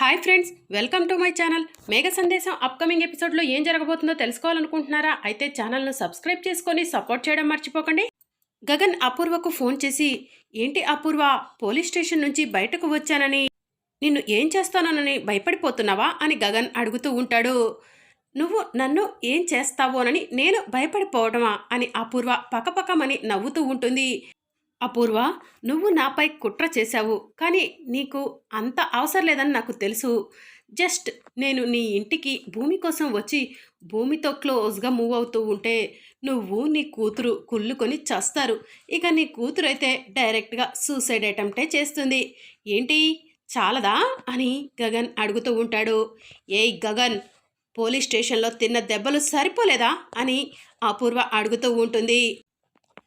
Hi friends welcome to my channel. Megha Sandesam upcoming ఎపిసోడ్లో ఏం జరగబోతుందో తెలుసుకోవాలనుకుంటున్నారా? అయితే ఛానల్ను సబ్స్క్రైబ్ చేసుకొని సపోర్ట్ చేయడం మర్చిపోకండి. గగన్ అపూర్వకు ఫోన్ చేసి ఏంటి అపూర్వ పోలీస్ స్టేషన్ నుంచి బయటకు వచ్చానని నిన్ను ఏం చేస్తానని భయపడిపోతున్నావా? అని గగన్ అడుగుతూ ఉంటాడు. నువ్వు నన్ను ఏం చేస్తావోనని నేను భయపడిపోవడమా అని అపూర్వ పకపకమని నవ్వుతూ ఉంటుంది. అపూర్వ నువ్వు నాపై కుట్ర చేశావు కానీ నీకు అంత అవసరం లేదని నాకు తెలుసు. జస్ట్ నేను నీ ఇంటికి భూమి కోసం వచ్చి భూమితో క్లోజ్గా మూవ్ అవుతూ ఉంటే నువ్వు నీ కూతురు కుళ్ళుకొని చస్తారు. ఇక నీ కూతురు అయితే డైరెక్ట్గా సూసైడ్ అటెంప్టే చేస్తుంది. ఏంటి? చాలదా? అని గగన్ అడుగుతూ ఉంటాడు. ఏయ్ గగన్ పోలీస్ స్టేషన్లో తిన్న దెబ్బలు సరిపోలేదా? అని అపూర్వ అడుగుతూ ఉంటుంది.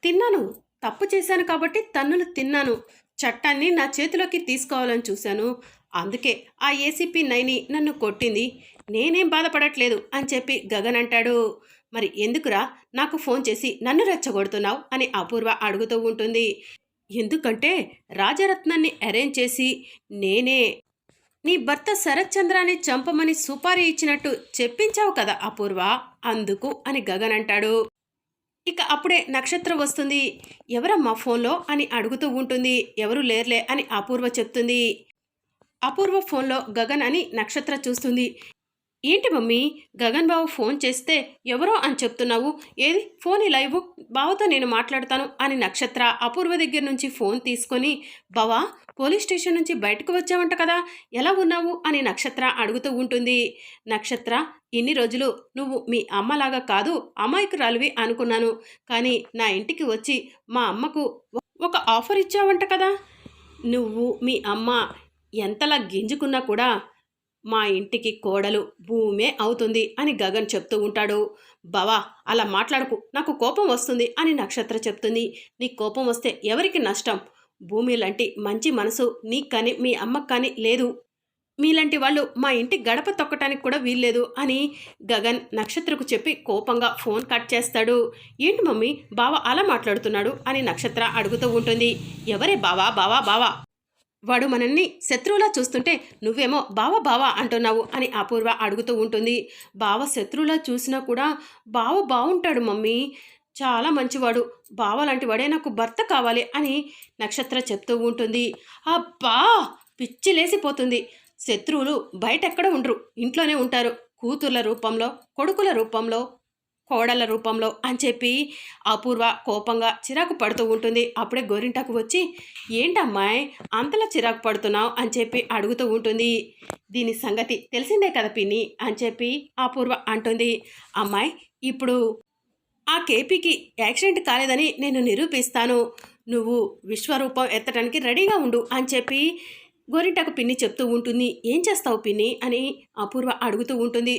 తిన్నాను. తప్పు చేశాను కాబట్టి తన్నులు తిన్నాను. చట్టాన్ని నా చేతిలోకి తీసుకోవాలని చూశాను. అందుకే ఆ ఏసీపీ నైని నన్ను కొట్టింది. నేనేం బాధపడట్లేదు అని చెప్పి గగన్ అంటాడు. మరి ఎందుకురా నాకు ఫోన్ చేసి నన్ను రెచ్చగొడుతున్నావు అని అపూర్వ అడుగుతూ ఉంటుంది. ఎందుకంటే రాజరత్నాన్ని అరేంజ్ చేసి నేనే నీ భర్త శరత్చంద్రాన్ని చంపమని సుపారీ ఇచ్చినట్టు చెప్పించావు కదా అపూర్వ. అందుకు అని గగన్ అంటాడు. ఇక అప్పుడే నక్షత్రం వస్తుంది. ఎవరమ్మా ఫోన్లో అని అడుగుతూ ఉంటుంది. ఎవరు లేర్లే అని అపూర్వ చెప్తుంది. అపూర్వ ఫోన్లో గగన్ అని నక్షత్ర చూస్తుంది. ఏంటి మమ్మీ? గగన్ బాబు ఫోన్ చేస్తే ఎవరో అని చెప్తున్నావు? ఏది? ఫోన్ ఇలా బావతో నేను మాట్లాడతాను అని నక్షత్ర అపూర్వ దగ్గర నుంచి ఫోన్ తీసుకొని బావా పోలీస్ స్టేషన్ నుంచి బయటకు వచ్చావంట కదా ఎలా ఉన్నావు? అని నక్షత్ర అడుగుతూ ఉంటుంది. నక్షత్ర ఇన్ని రోజులు నువ్వు మీ అమ్మలాగా కాదు అమాయకురాలివి అనుకున్నాను. కానీ నా ఇంటికి వచ్చి మా అమ్మకు ఒక ఆఫర్ ఇచ్చావంట కదా. నువ్వు మీ అమ్మ ఎంతలా గింజుకున్నా కూడా మా ఇంటికి కోడలు భూమే అవుతుంది అని గగన్ చెప్తూ ఉంటాడు. బావా అలా మాట్లాడకు. నాకు కోపం వస్తుంది అని నక్షత్ర చెప్తుంది. నీ కోపం వస్తే ఎవరికి నష్టం? భూమి లాంటి మంచి మనసు నీకు కానీ మీ అమ్మకు కానీ లేదు. మీలాంటి వాళ్ళు మా ఇంటి గడప తొక్కటానికి కూడా వీల్లేదు అని గగన్ నక్షత్రకు చెప్పి కోపంగా ఫోన్ కట్ చేస్తాడు. ఏంటి మమ్మీ బావ అలా మాట్లాడుతున్నాడు అని నక్షత్ర అడుగుతూ ఉంటుంది. ఎవరే బావా బావా బావా? వాడు మనల్ని శత్రువులా చూస్తుంటే నువ్వేమో బావ బావ అంటున్నావు అని అపూర్వ అడుగుతూ ఉంటుంది. బావ శత్రువులా చూసినా కూడా బావ బాగుంటాడు మమ్మీ. చాలా మంచివాడు. బావ లాంటి వాడే నాకు భర్త కావాలి అని నక్షత్ర చెప్తూ ఉంటుంది. అబ్బా! పిచ్చి లేసిపోతుంది. శత్రువులు బయట ఎక్కడ ఉండరు. ఇంట్లోనే ఉంటారు. కూతుర్ల రూపంలో కొడుకుల రూపంలో కోడల రూపంలో అని చెప్పి అపూర్వ కోపంగా చిరాకు పడుతూ ఉంటుంది. అప్పుడే గోరింటాకు వచ్చి ఏంటమ్మాయి అంతలా చిరాకు పడుతున్నావు? అని చెప్పి అడుగుతూ ఉంటుంది. దీని సంగతి తెలిసిందే కదా పిన్ని? అని చెప్పి అపూర్వ అంటుంది. అమ్మాయి ఇప్పుడు ఆ కేపీకి యాక్సిడెంట్ కాలేదని నేను నిరూపిస్తాను. నువ్వు విశ్వరూపం ఎత్తడానికి రెడీగా ఉండు అని చెప్పి గోరింటాకు పిన్ని చెప్తూ ఉంటుంది. ఏం చేస్తావు పిన్ని? అని అపూర్వ అడుగుతూ ఉంటుంది.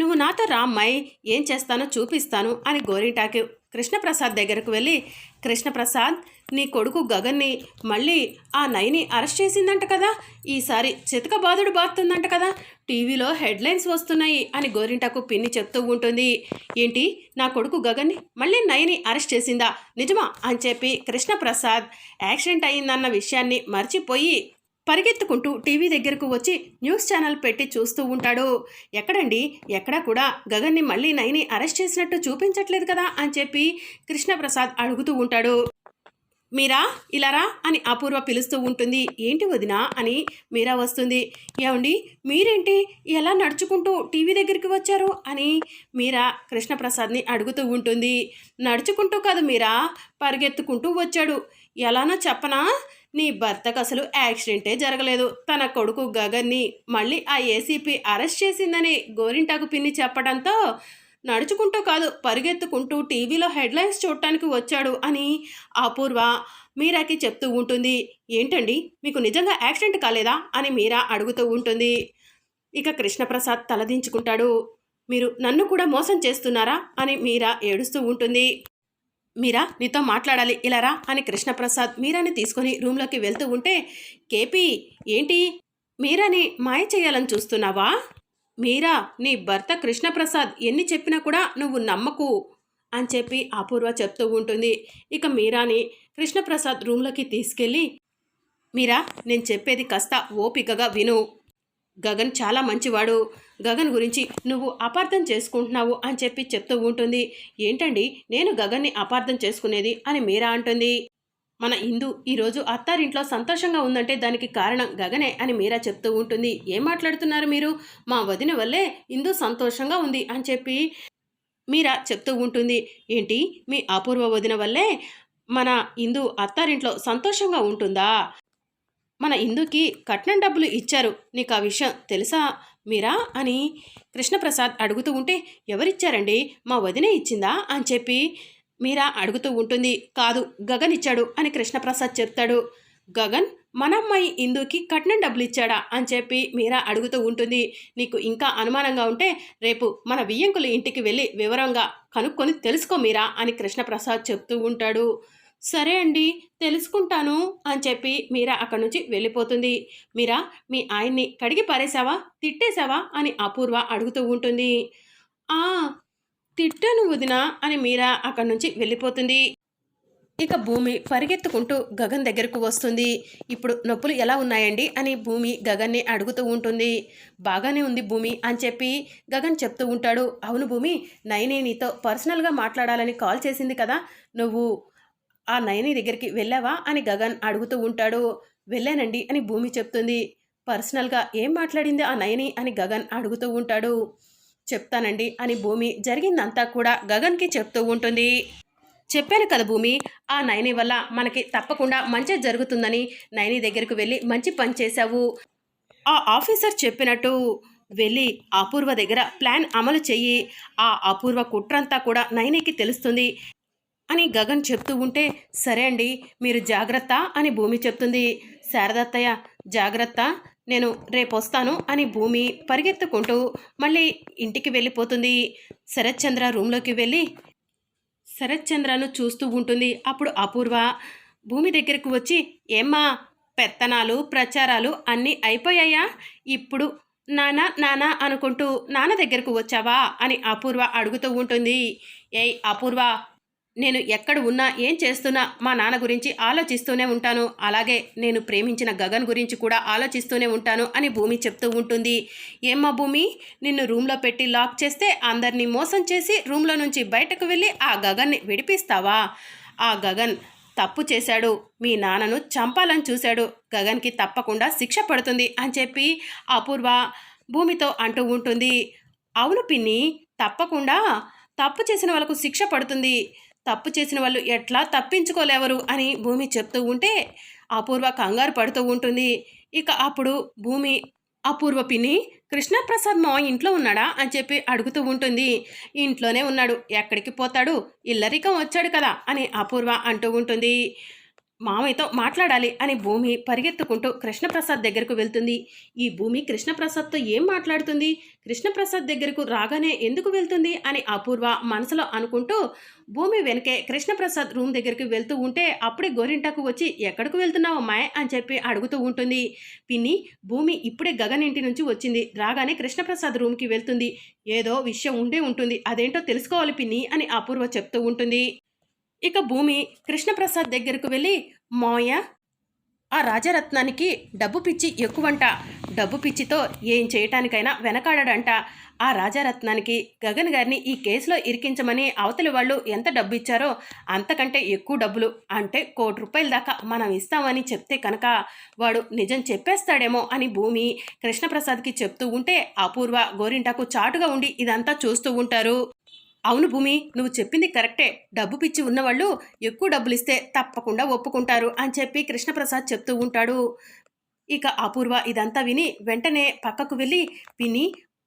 నువ్వు నాతో రా అమ్మాయి ఏం చేస్తానో చూపిస్తాను అని గోరింటాకు కృష్ణప్రసాద్ దగ్గరకు వెళ్ళి కృష్ణప్రసాద్ నీ కొడుకు గగన్ని మళ్ళీ ఆ నయని అరెస్ట్ చేసిందంట కదా? ఈసారి చితక బాధుడు బాతుందంట కదా? టీవీలో హెడ్లైన్స్ వస్తున్నాయి అని గోరింటాకు పిన్ని చెప్తూ ఉంటుంది. ఏంటి? నా కొడుకు గగన్ని మళ్ళీ నయని అరెస్ట్ చేసిందా? నిజమా? అని చెప్పి కృష్ణప్రసాద్ యాక్సిడెంట్ అయిందన్న విషయాన్ని మర్చిపోయి పరిగెత్తుకుంటూ టీవీ దగ్గరకు వచ్చి న్యూస్ ఛానల్ పెట్టి చూస్తూ ఉంటాడు. ఎక్కడండి? ఎక్కడా కూడా గగన్ని మళ్ళీ నైని అరెస్ట్ చేసినట్టు చూపించట్లేదు కదా అని చెప్పి కృష్ణప్రసాద్ అడుగుతూ ఉంటాడు. మీరా? ఇలారా? అని అపూర్వ పిలుస్తూ ఉంటుంది. ఏంటి వదినా? అని మీరా వస్తుంది. ఏమండి? మీరేంటి? ఎలా నడుచుకుంటూ టీవీ దగ్గరికి వచ్చారు? అని మీరా కృష్ణప్రసాద్ని అడుగుతూ ఉంటుంది. నడుచుకుంటూ కాదు మీరా పరిగెత్తుకుంటూ వచ్చాడు. ఎలానో చెప్పనా? నీ భర్తకు అసలు యాక్సిడెంటే జరగలేదు. తన కొడుకు గగన్ని మళ్ళీ ఆ ఏసీపీ అరెస్ట్ చేసిందని గోరింటాకు పిన్ని చెప్పడంతో నడుచుకుంటూ కాదు పరిగెత్తుకుంటూ టీవీలో హెడ్లైన్స్ చూడటానికి వచ్చాడు అని అపూర్వ మీరాకి చెప్తూ ఉంటుంది. ఏంటండి? మీకు నిజంగా యాక్సిడెంట్ కాలేదా? అని మీరా అడుగుతూ ఉంటుంది. ఇక కృష్ణప్రసాద్ తలదించుకుంటాడు. మీరు నన్ను కూడా మోసం చేస్తున్నారా? అని మీరా ఏడుస్తూ ఉంటుంది. మీరా? నీతో మాట్లాడాలి. ఇలారా అని కృష్ణప్రసాద్ మీరాని తీసుకొని రూమ్లోకి వెళ్తూ ఉంటే కేపీ ఏంటి? మీరాని మాయ చేయాలని చూస్తున్నావా? మీరా నీ భర్త కృష్ణప్రసాద్ ఎన్ని చెప్పినా కూడా నువ్వు నమ్మకు అని చెప్పి అపూర్వ చెప్తూ ఉంటుంది. ఇక మీరాని కృష్ణప్రసాద్ రూమ్లోకి తీసుకెళ్ళి మీరా నేను చెప్పేది కాస్త ఓపికగా విను. గగన్ చాలా మంచివాడు. గగన్ గురించి నువ్వు అపార్థం చేసుకుంటున్నావు అని చెప్పి చెప్తూ ఉంటుంది. ఏంటండి? నేను గగన్ని అపార్థం చేసుకునేది అని మీరా అంటుంది. మన హిందూ ఈరోజు అత్తారింట్లో సంతోషంగా ఉందంటే దానికి కారణం గగనే అని మీరా చెప్తూ ఉంటుంది. ఏం మాట్లాడుతున్నారు మీరు? మా వదిన వల్లే ఇందు సంతోషంగా ఉంది అని చెప్పి మీరా చెప్తూ ఉంటుంది. ఏంటి? మీ అపూర్వ వదిన వల్లే మన హిందూ అత్తారింట్లో సంతోషంగా ఉంటుందా? మన ఇందుకి కట్నం డబ్బులు ఇచ్చారు. నీకు ఆ విషయం తెలుసా మీరా? అని కృష్ణప్రసాద్ అడుగుతూ ఉంటే ఎవరిచ్చారండి? మా వదినే ఇచ్చిందా? అని చెప్పి మీరా అడుగుతూ ఉంటుంది. కాదు గగన్ ఇచ్చాడు అని కృష్ణప్రసాద్ చెప్తాడు. గగన్ మన అమ్మాయి ఇందుకి కట్నం డబ్బులు ఇచ్చాడా అని చెప్పి మీరా అడుగుతూ ఉంటుంది. నీకు ఇంకా అనుమానంగా ఉంటే రేపు మన వియ్యంకుల ఇంటికి వెళ్ళి వివరంగా కనుక్కొని తెలుసుకో మీరా? అని కృష్ణప్రసాద్ చెప్తూ ఉంటాడు. సరే అండి తెలుసుకుంటాను అని చెప్పి మీరా అక్కడి నుంచి వెళ్ళిపోతుంది. మీరా మీ ఆయన్ని కడిగి పారేశావా? తిట్టేశావా? అని అపూర్వ అడుగుతూ ఉంటుంది. ఆ తిట్టాను వదినా అని మీరా అక్కడి నుంచి వెళ్ళిపోతుంది. ఇక భూమి పరిగెత్తుకుంటూ గగన్ దగ్గరకు వస్తుంది. ఇప్పుడు నొప్పులు ఎలా ఉన్నాయండి? అని భూమి గగన్ని అడుగుతూ ఉంటుంది. బాగానే ఉంది భూమి అని చెప్పి గగన్ చెప్తూ ఉంటాడు. అవును భూమి నైని నీతో పర్సనల్గా మాట్లాడాలని కాల్ చేసింది కదా నువ్వు ఆ నయని దగ్గరికి వెళ్ళావా అని గగన్ అడుగుతూ ఉంటాడు. వెళ్ళానండి అని భూమి చెప్తుంది. పర్సనల్గా ఏం మాట్లాడింది ఆ నయని అని గగన్ అడుగుతూ ఉంటాడు. చెప్తానండి అని భూమి జరిగిందంతా కూడా గగన్కి చెప్తూ ఉంటుంది. చెప్పాను కదా భూమి ఆ నయని వల్ల మనకి తప్పకుండా మంచి జరుగుతుందని నయని దగ్గరకు వెళ్ళి మంచి పని చేశావు. ఆ ఆఫీసర్ చెప్పినట్టు వెళ్ళి అపూర్వ దగ్గర ప్లాన్ అమలు చెయ్యి. ఆ అపూర్వ కుట్రంతా కూడా నయనికి తెలుస్తుంది. అని గగన్ చెప్తూ ఉంటే సరే అండి మీరు జాగ్రత్త అని భూమి చెప్తుంది. శారదత్తయ్య జాగ్రత్త నేను రేపు వస్తాను అని భూమి పరిగెత్తుకుంటూ మళ్ళీ ఇంటికి వెళ్ళిపోతుంది. శరత్చంద్ర రూమ్లోకి వెళ్ళి శరత్చంద్రను చూస్తూ ఉంటుంది. అప్పుడు అపూర్వ భూమి దగ్గరకు వచ్చి ఏమ్మా పెత్తనాలు ప్రచారాలు అన్నీ అయిపోయాయా? ఇప్పుడు నానా నానా అనుకుంటూ నాన్న దగ్గరకు వచ్చావా? అని అపూర్వ అడుగుతూ ఉంటుంది. ఏయ్ అపూర్వ నేను ఎక్కడ ఉన్నా ఏం చేస్తున్నా మా నాన్న గురించి ఆలోచిస్తూనే ఉంటాను. అలాగే నేను ప్రేమించిన గగన్ గురించి కూడా ఆలోచిస్తూనే ఉంటాను అని భూమి చెప్తూ ఉంటుంది. ఏమ్మా భూమి నిన్ను రూమ్లో పెట్టి లాక్ చేస్తే అందరినీ మోసం చేసి రూమ్లో నుంచి బయటకు వెళ్ళి ఆ గగన్ని విడిపిస్తావా? ఆ గగన్ తప్పు చేశాడు. మీ నాన్నను చంపాలని చూశాడు. గగన్కి తప్పకుండా శిక్ష పడుతుంది అని చెప్పి అపూర్వ భూమితో అంటూ ఉంటుంది. అవును పిన్ని తప్పకుండా తప్పు చేసిన వాళ్ళకు శిక్ష పడుతుంది. తప్పు చేసిన వాళ్ళు ఎట్లా తప్పించుకోలేవరు అని భూమి చెప్తూ ఉంటే అపూర్వ కంగారు పడుతూ ఉంటుంది. ఇక అప్పుడు భూమి అపూర్వ పిన్ని కృష్ణప్రసాద్ మా ఇంట్లో ఉన్నాడా అని చెప్పి అడుగుతూ ఉంటుంది. ఇంట్లోనే ఉన్నాడు. ఎక్కడికి పోతాడు? ఇల్లరికం వచ్చాడు కదా అని అపూర్వ అంటూ ఉంటుంది. మామయ్యతో మాట్లాడాలి అని భూమి పరిగెత్తుకుంటూ కృష్ణప్రసాద్ దగ్గరకు వెళ్తుంది. ఈ భూమి కృష్ణప్రసాద్తో ఏం మాట్లాడుతుంది? కృష్ణప్రసాద్ దగ్గరకు రాగానే ఎందుకు వెళ్తుంది? అని అపూర్వ మనసులో అనుకుంటూ భూమి వెనకే కృష్ణప్రసాద్ రూమ్ దగ్గరికి వెళ్తూ ఉంటే అప్పుడే గోరింటకు వచ్చి ఎక్కడికి వెళ్తున్నావు అమ్మాయి? అని చెప్పి అడుగుతూ ఉంటుంది. పిన్ని భూమి ఇప్పుడే గగన్ ఇంటి నుంచి వచ్చింది. రాగానే కృష్ణప్రసాద్ రూమ్కి వెళ్తుంది. ఏదో విషయం ఉండే ఉంటుంది. అదేంటో తెలుసుకోవాలి పిన్ని అని అపూర్వ చెప్తూ ఉంటుంది. ఇక భూమి కృష్ణప్రసాద్ దగ్గరకు వెళ్ళి మాయ ఆ రాజరత్నానికి డబ్బు పిచ్చి ఎక్కువంట. డబ్బు పిచ్చితో ఏం చేయటానికైనా వెనకాడడంట. ఆ రాజారత్నానికి గగన్ గారిని ఈ కేసులో ఇరికించమని అవతలి వాళ్ళు ఎంత డబ్బు ఇచ్చారో అంతకంటే ఎక్కువ డబ్బులు అంటే కోటి రూపాయల దాకా మనం ఇస్తామని చెప్తే కనుక వాడు నిజం చెప్పేస్తాడేమో అని భూమి కృష్ణప్రసాద్కి చెప్తూ ఉంటే అపూర్వ గోరింటాకు చాటుగా ఉండి ఇదంతా చూస్తూ ఉంటారు. అవును భూమి నువ్వు చెప్పింది కరెక్టే. డబ్బు పిచ్చి ఉన్నవాళ్ళు ఎక్కువ డబ్బులు ఇస్తే తప్పకుండా ఒప్పుకుంటారు అని చెప్పి కృష్ణప్రసాద్ చెప్తూ ఉంటాడు. ఇక అపూర్వ ఇదంతా విని వెంటనే పక్కకు వెళ్ళి పిన్ని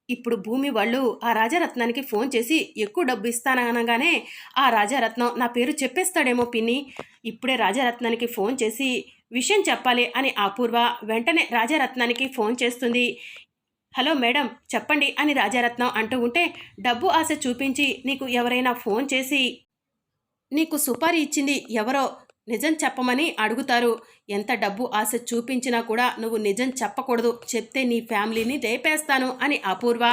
ఇప్పుడు భూమి వాళ్ళు ఆ రాజారత్నానికి ఫోన్ చేసి ఎక్కువ డబ్బు ఇస్తాననగానే ఆ రాజారత్నం నా పేరు చెప్పేస్తాడేమో పిన్ని. ఇప్పుడే రాజారత్నానికి ఫోన్ చేసి విషయం చెప్పాలి అని అపూర్వ వెంటనే రాజారత్నానికి ఫోన్ చేస్తుంది. హలో మేడం చెప్పండి అని రాజారత్నం అంటూ ఉంటే డబ్బు ఆశ చూపించి నీకు ఎవరైనా ఫోన్ చేసి నీకు సుపారీ ఇచ్చింది ఎవరో నిజం చెప్పమని అడుగుతారు. ఎంత డబ్బు ఆశ చూపించినా కూడా నువ్వు నిజం చెప్పకూడదు చెప్తే నీ ఫ్యామిలీని రేపేస్తాను అని అపూర్వ.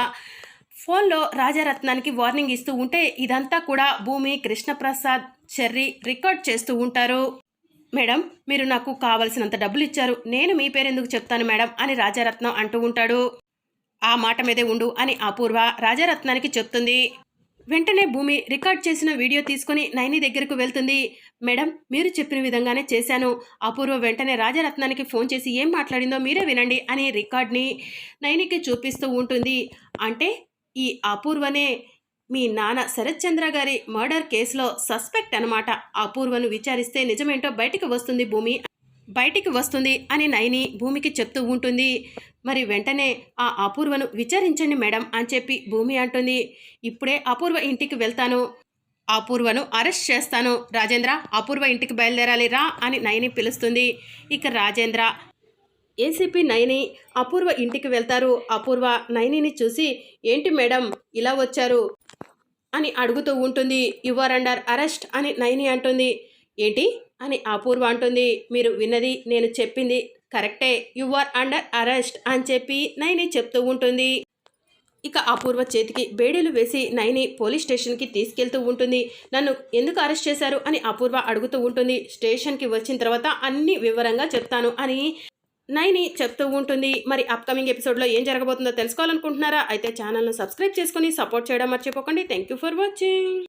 ఫోన్లో రాజారత్నానికి వార్నింగ్ ఇస్తూ ఉంటే ఇదంతా కూడా భూమి కృష్ణప్రసాద్ చెర్రీ రికార్డ్ చేస్తూ ఉంటారు. మేడం మీరు నాకు కావలసినంత డబ్బులు ఇచ్చారు నేను మీ పేరు ఎందుకు చెప్తాను మేడం అని రాజారత్నం అంటూ ఉంటాడు. ఆ మాట మీదే ఉండు అని అపూర్వ రాజారత్నానికి చెప్తుంది. వెంటనే భూమి రికార్డ్ చేసిన వీడియో తీసుకుని నైని దగ్గరకు వెళ్తుంది. మేడం మీరు చెప్పిన విధంగానే చేశాను. అపూర్వ వెంటనే రాజరత్నానికి ఫోన్ చేసి ఏం మాట్లాడిందో మీరే వినండి అని రికార్డ్ని నైనికి చూపిస్తూ ఉంటుంది. అంటే ఈ అపూర్వనే మీ నాన్న శరత్ చంద్ర గారి మర్డర్ కేసులో సస్పెక్ట్ అనమాట అపూర్వను విచారిస్తే నిజమేంటో బయటకు వస్తుంది భూమి. బయటికి వస్తుంది అని నయని భూమికి చెప్తూ ఉంటుంది. మరి వెంటనే ఆ అపూర్వను విచారించండి మేడం అని చెప్పి భూమి అంటుంది. ఇప్పుడే అపూర్వ ఇంటికి వెళ్తాను. అపూర్వను అరెస్ట్ చేస్తాను. రాజేంద్ర అపూర్వ ఇంటికి బయలుదేరాలి రా అని నయని పిలుస్తుంది. ఇక రాజేంద్ర ఏసీపీ నయని అపూర్వ ఇంటికి వెళ్తారు. అపూర్వ నయనిని చూసి ఏంటి మేడం ఇలా వచ్చారు? అని అడుగుతూ ఉంటుంది. యువర్ అండర్ అరెస్ట్ అని నయని అంటుంది. ఏంటి? అని అపూర్వ అంటుంది. మీరు విన్నది నేను చెప్పింది కరెక్టే. యు ఆర్ అండర్ అరెస్ట్ అని చెప్పి నైని చెప్తూ ఉంటుంది. ఇక అపూర్వ చేతికి బేడీలు వేసి నైని పోలీస్ స్టేషన్కి తీసుకెళ్తూ ఉంటుంది. నన్ను ఎందుకు అరెస్ట్ చేశారు అని అపూర్వ అడుగుతూ ఉంటుంది. స్టేషన్కి వచ్చిన తర్వాత అన్ని వివరంగా చెప్తాను అని నైని చెప్తూ ఉంటుంది. మరి అప్కమింగ్ ఎపిసోడ్లో ఏం జరగబోతుందో తెలుసుకోవాలనుకుంటున్నారా? అయితే ఛానల్ను సబ్స్క్రైబ్ చేసుకొని సపోర్ట్ చేయడం మర్చిపోకండి. Thank you for watching